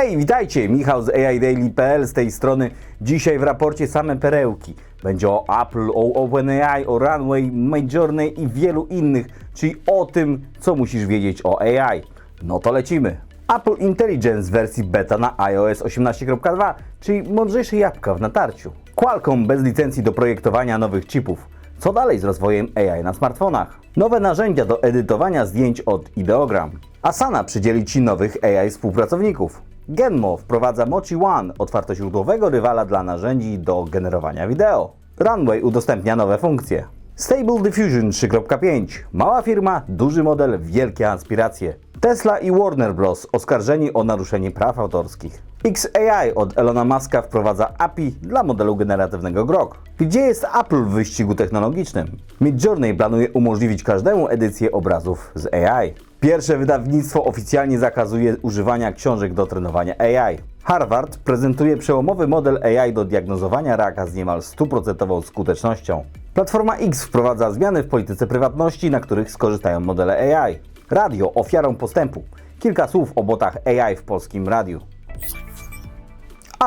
Hej, witajcie! Michał z AIDaily.pl z tej strony. Dzisiaj w raporcie same perełki. Będzie o Apple, o OpenAI, o Runway, Midjourney i wielu innych, czyli o tym, co musisz wiedzieć o AI. No to lecimy. Apple Intelligence w wersji beta na iOS 18.2, czyli mądrzejsze jabłka w natarciu. Qualcomm bez licencji do projektowania nowych chipów. Co dalej z rozwojem AI na smartfonach? Nowe narzędzia do edytowania zdjęć od Ideogram. Asana przydzieli Ci nowych AI współpracowników. Genmo wprowadza Mochi One, otwartoźródłowego rywala dla narzędzi do generowania wideo. Runway udostępnia nowe funkcje. Stable Diffusion 3.5. Mała firma, duży model, wielkie aspiracje. Tesla i Warner Bros. oskarżeni o naruszenie praw autorskich. XAI od Elona Muska wprowadza API dla modelu generatywnego Grok. Gdzie jest Apple w wyścigu technologicznym? Midjourney planuje umożliwić każdemu edycję obrazów z AI. Pierwsze wydawnictwo oficjalnie zakazuje używania książek do trenowania AI. Harvard prezentuje przełomowy model AI do diagnozowania raka z niemal stuprocentową skutecznością. Platforma X wprowadza zmiany w polityce prywatności, na których skorzystają modele AI. Radio ofiarą postępu. Kilka słów o botach AI w polskim radiu.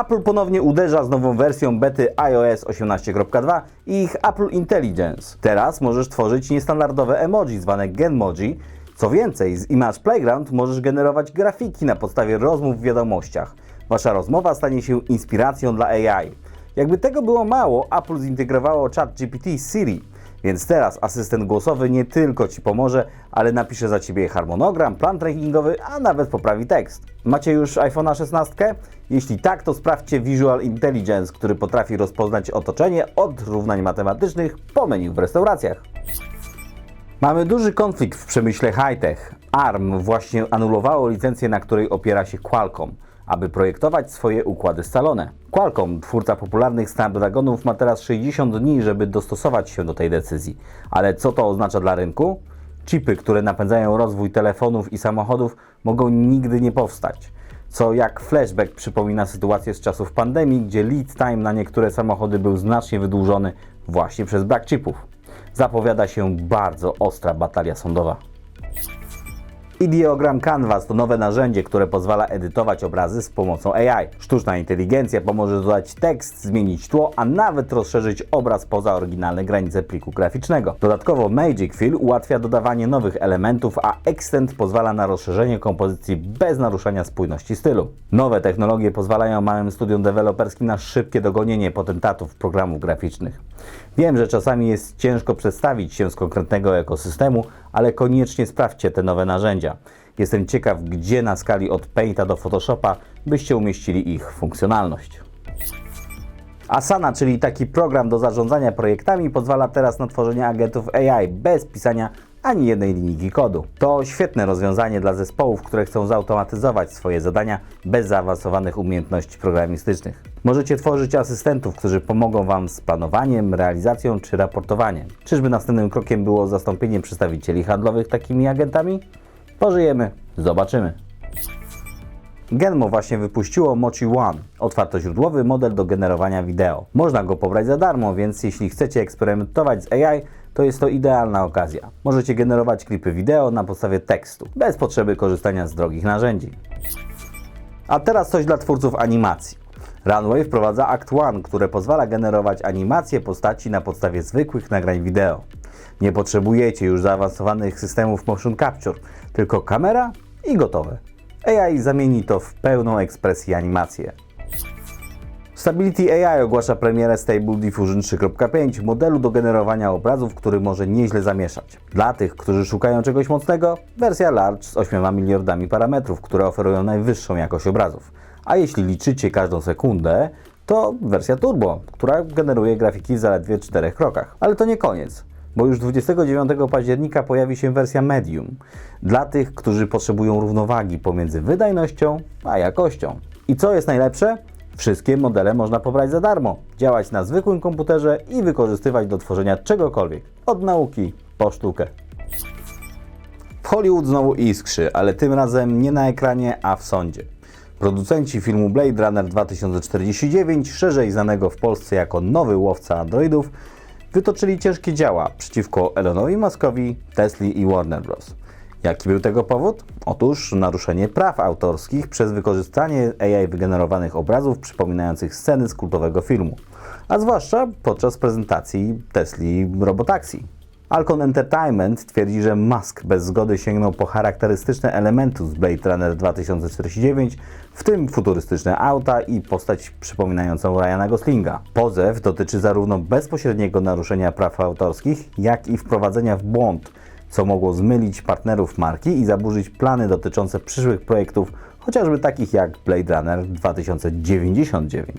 Apple ponownie uderza z nową wersją bety iOS 18.2 i ich Apple Intelligence. Teraz możesz tworzyć niestandardowe emoji zwane Genmoji. Co więcej, z Image Playground możesz generować grafiki na podstawie rozmów w wiadomościach. Wasza rozmowa stanie się inspiracją dla AI. Jakby tego było mało, Apple zintegrowało ChatGPT z Siri. Więc teraz asystent głosowy nie tylko Ci pomoże, ale napisze za Ciebie harmonogram, plan trekkingowy, a nawet poprawi tekst. Macie już iPhone'a 16? Jeśli tak, to sprawdźcie Visual Intelligence, który potrafi rozpoznać otoczenie od równań matematycznych po menu w restauracjach. Mamy duży konflikt w przemyśle high-tech. ARM właśnie anulowało licencję, na której opiera się Qualcomm, aby projektować swoje układy scalone. Qualcomm, twórca popularnych Snapdragonów, ma teraz 60 dni, żeby dostosować się do tej decyzji. Ale co to oznacza dla rynku? Chipy, które napędzają rozwój telefonów i samochodów, mogą nigdy nie powstać. Co jak flashback przypomina sytuację z czasów pandemii, gdzie lead time na niektóre samochody był znacznie wydłużony właśnie przez brak chipów. Zapowiada się bardzo ostra batalia sądowa. Ideogram Canvas to nowe narzędzie, które pozwala edytować obrazy z pomocą AI. Sztuczna inteligencja pomoże dodać tekst, zmienić tło, a nawet rozszerzyć obraz poza oryginalne granice pliku graficznego. Dodatkowo Magic Fill ułatwia dodawanie nowych elementów, a Extend pozwala na rozszerzenie kompozycji bez naruszania spójności stylu. Nowe technologie pozwalają małym studiom deweloperskim na szybkie dogonienie potentatów programów graficznych. Wiem, że czasami jest ciężko przedstawić się z konkretnego ekosystemu, ale koniecznie sprawdźcie te nowe narzędzia. Jestem ciekaw, gdzie na skali od Painta do Photoshopa byście umieścili ich funkcjonalność. Asana, czyli taki program do zarządzania projektami, pozwala teraz na tworzenie agentów AI bez pisania ani jednej linijki kodu. To świetne rozwiązanie dla zespołów, które chcą zautomatyzować swoje zadania bez zaawansowanych umiejętności programistycznych. Możecie tworzyć asystentów, którzy pomogą Wam z planowaniem, realizacją czy raportowaniem. Czyżby następnym krokiem było zastąpienie przedstawicieli handlowych takimi agentami? Pożyjemy, zobaczymy. Genmo właśnie wypuściło Mochi One, otwartoźródłowy model do generowania wideo. Można go pobrać za darmo, więc jeśli chcecie eksperymentować z AI, to jest to idealna okazja. Możecie generować klipy wideo na podstawie tekstu, bez potrzeby korzystania z drogich narzędzi. A teraz coś dla twórców animacji. Runway wprowadza Act One, które pozwala generować animacje postaci na podstawie zwykłych nagrań wideo. Nie potrzebujecie już zaawansowanych systemów motion capture, tylko kamera i gotowe. AI zamieni to w pełną ekspresję animację. Stability AI ogłasza premierę Stable Diffusion 3.5, modelu do generowania obrazów, który może nieźle zamieszać. Dla tych, którzy szukają czegoś mocnego, wersja Large z 8 miliardami parametrów, które oferują najwyższą jakość obrazów. A jeśli liczycie każdą sekundę, to wersja Turbo, która generuje grafiki w zaledwie 4 krokach. Ale to nie koniec bo już 29 października pojawi się wersja Medium dla tych, którzy potrzebują równowagi pomiędzy wydajnością a jakością. I co jest najlepsze? Wszystkie modele można pobrać za darmo, działać na zwykłym komputerze i wykorzystywać do tworzenia czegokolwiek, od nauki po sztukę. W Hollywood znowu iskrzy, ale tym razem nie na ekranie, a w sądzie. Producenci filmu Blade Runner 2049, szerzej znanego w Polsce jako nowy łowca androidów, wytoczyli ciężkie działa przeciwko Elonowi Muskowi, Tesli i Warner Bros. Jaki był tego powód? Otóż naruszenie praw autorskich przez wykorzystanie AI wygenerowanych obrazów przypominających sceny z kultowego filmu, a zwłaszcza podczas prezentacji Tesli Robotaxi. Alcon Entertainment twierdzi, że Musk bez zgody sięgnął po charakterystyczne elementy z Blade Runner 2049, w tym futurystyczne auta i postać przypominającą Ryana Goslinga. Pozew dotyczy zarówno bezpośredniego naruszenia praw autorskich, jak i wprowadzenia w błąd, co mogło zmylić partnerów marki i zaburzyć plany dotyczące przyszłych projektów, chociażby takich jak Blade Runner 2099.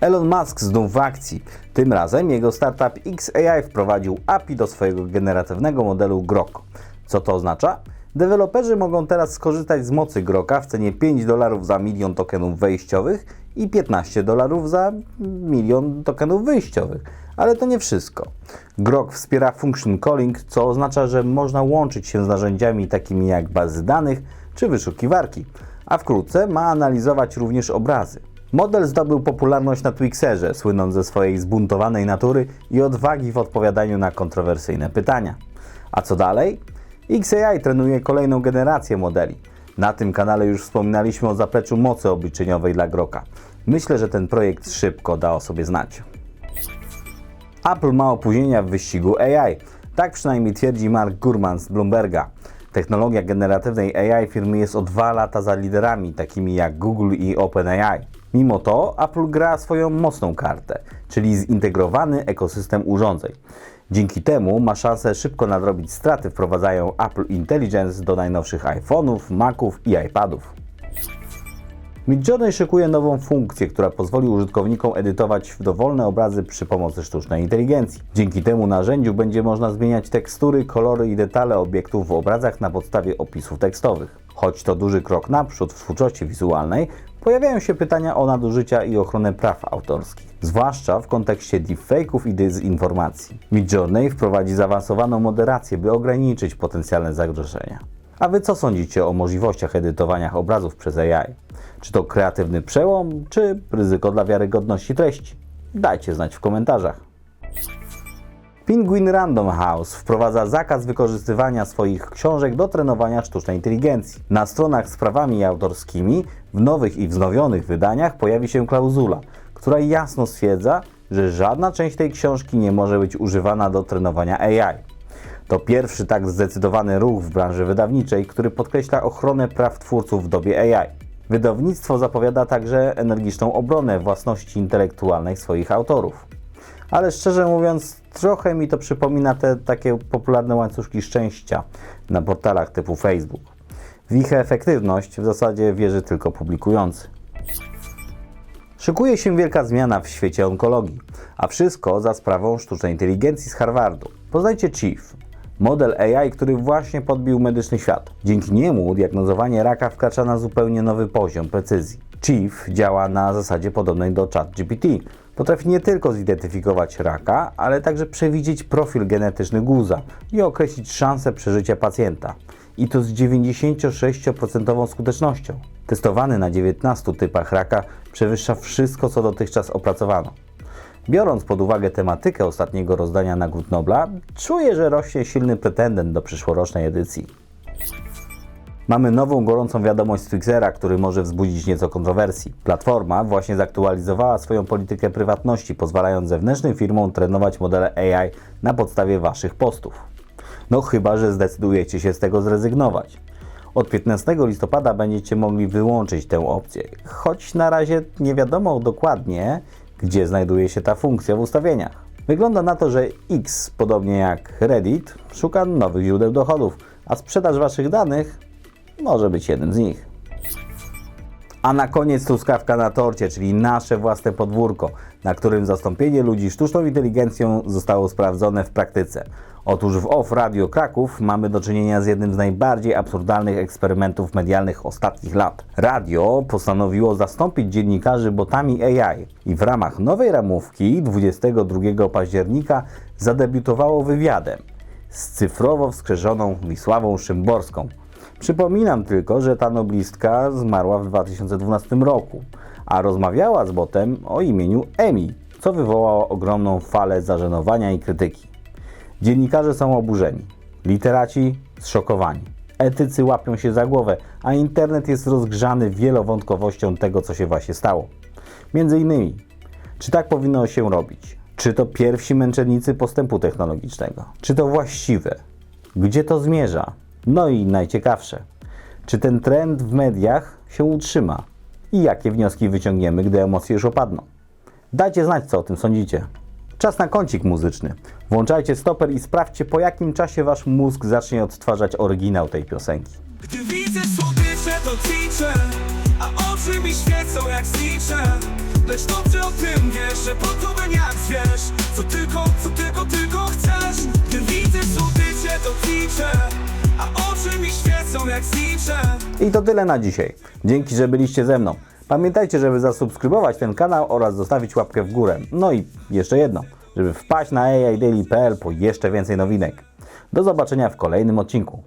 Elon Musk znów w akcji. Tym razem jego startup XAI wprowadził API do swojego generatywnego modelu Grok. Co to oznacza? Deweloperzy mogą teraz skorzystać z mocy Groka w cenie 5 dolarów za milion tokenów wejściowych i 15 dolarów za milion tokenów wyjściowych. Ale to nie wszystko. Grok wspiera function calling, co oznacza, że można łączyć się z narzędziami takimi jak bazy danych czy wyszukiwarki, a wkrótce ma analizować również obrazy. Model zdobył popularność na Twixerze, słynąc ze swojej zbuntowanej natury i odwagi w odpowiadaniu na kontrowersyjne pytania. A co dalej? XAI trenuje kolejną generację modeli. Na tym kanale już wspominaliśmy o zapleczu mocy obliczeniowej dla Groka. Myślę, że ten projekt szybko da o sobie znać. Apple ma opóźnienia w wyścigu AI. Tak przynajmniej twierdzi Mark Gurman z Bloomberga. Technologia generatywnej AI firmy jest o dwa lata za liderami, takimi jak Google i OpenAI. Mimo to Apple gra swoją mocną kartę, czyli zintegrowany ekosystem urządzeń. Dzięki temu ma szansę szybko nadrobić straty, wprowadzają Apple Intelligence do najnowszych iPhone'ów, Maców i iPadów. Midjourney szykuje nową funkcję, która pozwoli użytkownikom edytować dowolne obrazy przy pomocy sztucznej inteligencji. Dzięki temu narzędziu będzie można zmieniać tekstury, kolory i detale obiektów w obrazach na podstawie opisów tekstowych. Choć to duży krok naprzód w twórczości wizualnej, pojawiają się pytania o nadużycia i ochronę praw autorskich, zwłaszcza w kontekście deepfake'ów i dezinformacji. Midjourney wprowadzi zaawansowaną moderację, by ograniczyć potencjalne zagrożenia. A Wy co sądzicie o możliwościach edytowania obrazów przez AI? Czy to kreatywny przełom, czy ryzyko dla wiarygodności treści? Dajcie znać w komentarzach. Penguin Random House wprowadza zakaz wykorzystywania swoich książek do trenowania sztucznej inteligencji. Na stronach z prawami autorskimi w nowych i wznowionych wydaniach pojawi się klauzula, która jasno stwierdza, że żadna część tej książki nie może być używana do trenowania AI. To pierwszy tak zdecydowany ruch w branży wydawniczej, który podkreśla ochronę praw twórców w dobie AI. Wydawnictwo zapowiada także energiczną obronę własności intelektualnej swoich autorów. Ale szczerze mówiąc, trochę mi to przypomina te takie popularne łańcuszki szczęścia na portalach typu Facebook. W ich efektywność w zasadzie wierzy tylko publikujący. Szykuje się wielka zmiana w świecie onkologii, a wszystko za sprawą sztucznej inteligencji z Harvardu. Poznajcie Chief, model AI, który właśnie podbił medyczny świat. Dzięki niemu diagnozowanie raka wkracza na zupełnie nowy poziom precyzji. Chief działa na zasadzie podobnej do ChatGPT. Potrafi nie tylko zidentyfikować raka, ale także przewidzieć profil genetyczny guza i określić szansę przeżycia pacjenta. I to z 96% skutecznością. Testowany na 19 typach raka przewyższa wszystko, co dotychczas opracowano. Biorąc pod uwagę tematykę ostatniego rozdania nagród Nobla, czuję, że rośnie silny pretendent do przyszłorocznej edycji. Mamy nową gorącą wiadomość z Twixera, który może wzbudzić nieco kontrowersji. Platforma właśnie zaktualizowała swoją politykę prywatności, pozwalając zewnętrznym firmom trenować modele AI na podstawie Waszych postów. No chyba, że zdecydujecie się z tego zrezygnować. Od 15 listopada będziecie mogli wyłączyć tę opcję, choć na razie nie wiadomo dokładnie, gdzie znajduje się ta funkcja w ustawieniach. Wygląda na to, że X, podobnie jak Reddit, szuka nowych źródeł dochodów, a sprzedaż Waszych danych może być jednym z nich. A na koniec truskawka na torcie, czyli nasze własne podwórko, na którym zastąpienie ludzi sztuczną inteligencją zostało sprawdzone w praktyce. Otóż w OFF Radio Kraków mamy do czynienia z jednym z najbardziej absurdalnych eksperymentów medialnych ostatnich lat. Radio postanowiło zastąpić dziennikarzy botami AI i w ramach nowej ramówki 22 października zadebiutowało wywiadem z cyfrowo wskrzeszoną Wisławą Szymborską. Przypominam tylko, że ta noblistka zmarła w 2012 roku, a rozmawiała z botem o imieniu Emi, co wywołało ogromną falę zażenowania i krytyki. Dziennikarze są oburzeni, literaci zszokowani. Etycy łapią się za głowę, a internet jest rozgrzany wielowątkowością tego, co się właśnie stało. Między innymi, czy tak powinno się robić? Czy to pierwsi męczennicy postępu technologicznego? Czy to właściwe? Gdzie to zmierza? No i najciekawsze, czy ten trend w mediach się utrzyma? I jakie wnioski wyciągniemy, gdy emocje już opadną? Dajcie znać, co o tym sądzicie. Czas na kącik muzyczny. Włączajcie stoper i sprawdźcie, po jakim czasie wasz mózg zacznie odtwarzać oryginał tej piosenki. Gdy widzę słodycze, to ćwiczę A oczy mi świecą jak zliczę Lecz dobrze o tym wiesz, że podoben jak zwierz Co tylko, co tylko, tylko chcesz Gdy widzę słodycze, to ćwiczę A oczy mi świecą jak zliczę I to tyle na dzisiaj. Dzięki, że byliście ze mną. Pamiętajcie, żeby zasubskrybować ten kanał oraz zostawić łapkę w górę. No i jeszcze jedno, żeby wpaść na aidaily.pl po jeszcze więcej nowinek. Do zobaczenia w kolejnym odcinku.